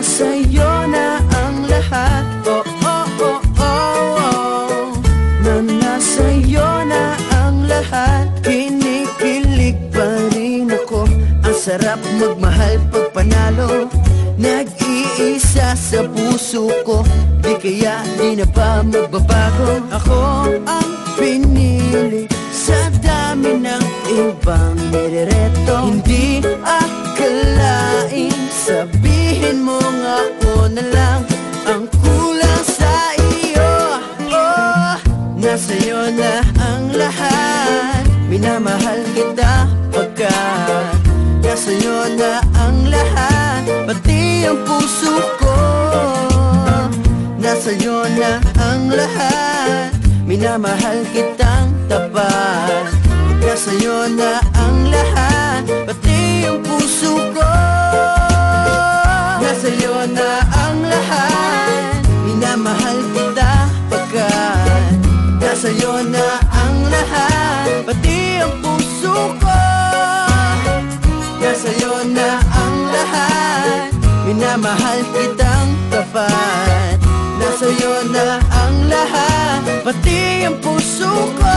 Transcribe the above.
Na nasa'yo na ang lahat. Oh, oh, oh, oh, oh Na nasa'yo na ang lahat. Kinikilig pa rin ako. Ang sarap magmahal pag panalo. Nag-iisa sa puso ko. Di kaya di na ba magbabago? Ako ang pinili Sa dami ng ibang nirereto. Hindi akalain nasa'yo na ang lahat. Minamahal kita pagkat Nasa'yo na ang lahat. Pati ang puso ko Nasa'yo na ang lahat. Minamahal kitang tapat Nasa'yo na ang Minamahal kitang tapat. Nasa'yo na ang lahat Pati ang puso ko